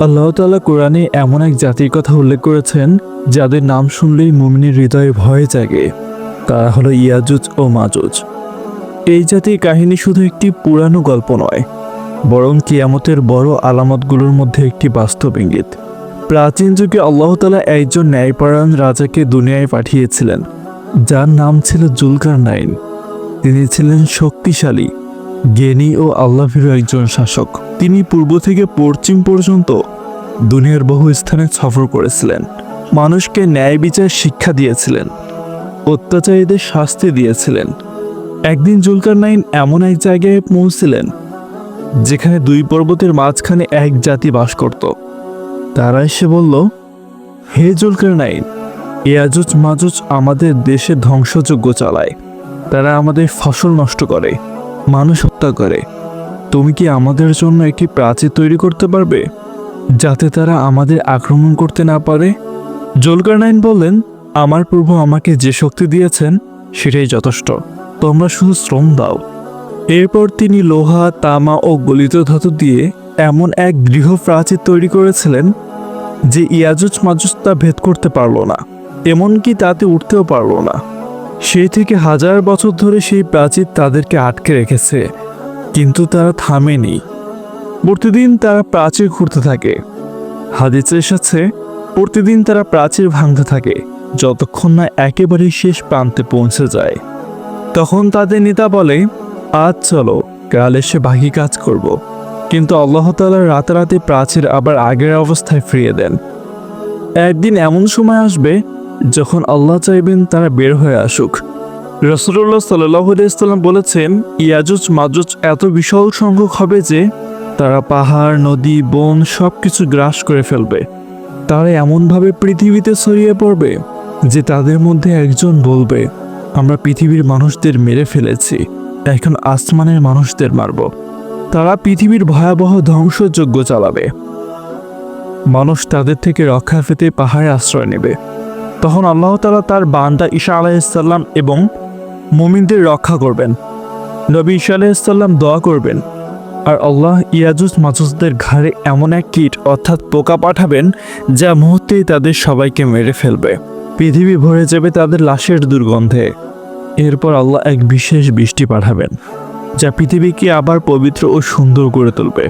আল্লাহ তাআলা কোরআনে এমন এক জাতির কথা উল্লেখ করেছেন, যাদের নাম শুনলেই মুমিনের হৃদয়ে ভয় জাগে। তারা হলো ইয়াজুজ ও মাজুজ। এই জাতির কাহিনী শুধু একটি পুরানো গল্প নয়, বরং কিয়ামতের বড় আলামতগুলোর মধ্যে একটি বাস্তব ইঙ্গিত। প্রাচীন যুগে আল্লাহ তাআলা একজন ন্যায়পরায়ণ রাজাকে দুনিয়ায় পাঠিয়েছিলেন, যার নাম ছিল জুলকার নাইন তিনি ছিলেন শক্তিশালী জ্ঞানী ও আল্লাভীর একজন শাসক। তিনি পূর্ব থেকে পশ্চিম পর্যন্ত দুনিয়ার বহু স্থানে সফর করেছিলেন। মানুষকে ন্যায় বিচার শিক্ষা দিয়েছিলেন। অত্যাচারীদের শাস্তি দিয়েছিলেন। একদিন জুলকার নাইন এমন এক জায়গায় পৌঁছছিলেন যেখানে দুই পর্বতের মাঝখানে এক জাতি বাস করত। তারা এসে বলল, হে জুলকার নাইন ইয়াজুজ মাজুজ আমাদের দেশে ধ্বংসযজ্ঞ চালায়। তারা আমাদের ফসল নষ্ট করে। মানুষ হত্যা করে। তুমি কি আমাদের জন্য একটি প্রাচীর তৈরি করতে পারবে? যাতে তারা আমাদের আক্রমণ করতে না পারে? জলকারনাইন বললেন, আমার প্রভু আমাকে যে শক্তি দিয়েছেন, সেটাই যথেষ্ট। তোমরা শুধু শ্রম দাও। এরপর তিনি লোহা, তামা ও গলিত ধাতু দিয়ে এমন এক গৃহ প্রাচীর তৈরি করেছিলেন, যে ইয়াজুজ মাজুজ তা ভেদ করতে পারল না, এমনকি তাতে উঠতেও পারল না। সেই থেকে হাজার বছর ধরে সেই প্রাচীর তাদেরকে আটকে রেখেছে, কিন্তু তারা থামেনি। প্রতিদিন তারা প্রাচীর ঘুরতে থাকে। হাদিসে এসেছে, প্রতিদিন তারা প্রাচীর ভাঙতে থাকে, যতক্ষণ না একেবারে শেষ প্রান্তে পৌঁছে যায়। তখন তাদের নেতা বলে, আজ চলো, কাল এসে বাকি কাজ করব। কিন্তু আল্লাহ তালা রাতারাতি প্রাচীর আবার আগের অবস্থায় ফিরিয়ে দেন। একদিন এমন সময় আসবে যখন আল্লাহ চাইবেন তারা বের হয়ে আসুক। রসুল্লাহ সাল্লাম বলেছেন, ইয়াজুজ মাজুজ এত বিশাল সংখ্যক হবে যে তারা পাহাড়, নদী, বন সব কিছু গ্রাস করে ফেলবে। তারা এমনভাবে পৃথিবীতে ছড়িয়ে পড়বে যে তাদের মধ্যে একজন বলবে, আমরা পৃথিবীর মানুষদের মেরে ফেলেছি, এখন আসমানের মানুষদের মারব। তারা পৃথিবীর ভয়াবহ ধ্বংসযজ্ঞ চালাবে। মানুষ তাদের থেকে রক্ষা পেতে পাহাড়ে আশ্রয় নেবে। তখন আল্লাহ তালা তার বান্দা ঈশা আলাইসাল্লাম এবং মুমিনদের রক্ষা করবেন। নবী ঈশা আলাইসাল্লাম দোয়া করবেন। আর আল্লাহ ইয়াজুজ মাজুজদের ঘাড়ে এমন এক কীট অর্থাৎ পোকা পাঠাবেন, যা মুহূর্তেই তাদের সবাইকে মেরে ফেলবে। পৃথিবী ভরে যাবে তাদের লাশের দুর্গন্ধে। এরপর আল্লাহ এক বিশেষ বৃষ্টি পাঠাবেন, যা পৃথিবীকে আবার পবিত্র ও সুন্দর করে তুলবে।